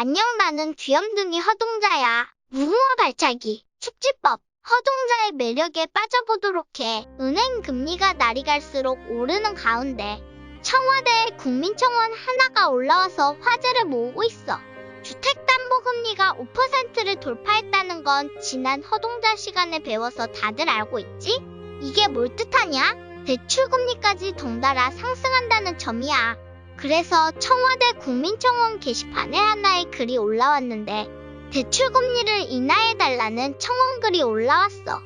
안녕 나는 귀염둥이 허동자야. 무궁화 발차기, 축지법, 허동자의 매력에 빠져보도록 해. 은행 금리가 날이 갈수록 오르는 가운데 청와대 국민청원 하나가 올라와서 화제를 모으고 있어. 주택담보금리가 5%를 돌파했다는 건 지난 허동자 시간에 배워서 다들 알고 있지? 이게 뭘 뜻하냐? 대출금리까지 덩달아 상승한다는 점이야. 그래서 청와대 국민청원 게시판에 하나의 글이 올라왔는데 대출금리를 인하해달라는 청원글이 올라왔어.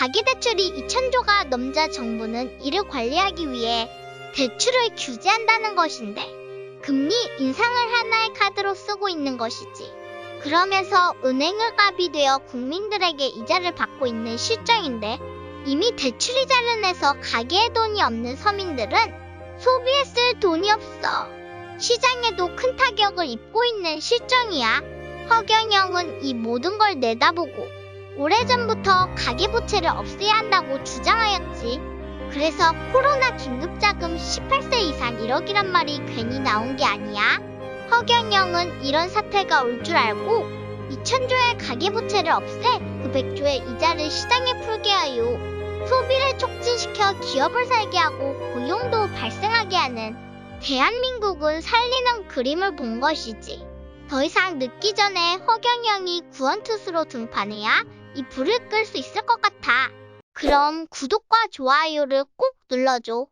가계대출이 2천조가 넘자 정부는 이를 관리하기 위해 대출을 규제한다는 것인데 금리 인상을 하나의 카드로 쓰고 있는 것이지. 그러면서 은행을 갑이 되어 국민들에게 이자를 받고 있는 실정인데 이미 대출 이자를 내서 가게에 돈이 없는 서민들은 소비에 쓸 돈이. 시장에도 큰 타격을 입고 있는 실정이야. 허경영은 이 모든 걸 내다보고 오래전부터 가계부채를 없애야 한다고 주장하였지. 그래서 코로나 긴급자금 18세 이상 1억이란 말이 괜히 나온 게 아니야. 허경영은 이런 사태가 올 줄 알고 2천조의 가계부채를 없애 그 100조의 이자를 시장에 풀게 하여 소비를 촉진시켜 기업을 살게 하고 고용도 발생하게 하는 대한민국을 살리는 그림을 본 것이지. 더 이상 늦기 전에 허경영이 구원투수로 등판해야 이 불을 끌 수 있을 것 같아. 그럼 구독과 좋아요를 꼭 눌러줘.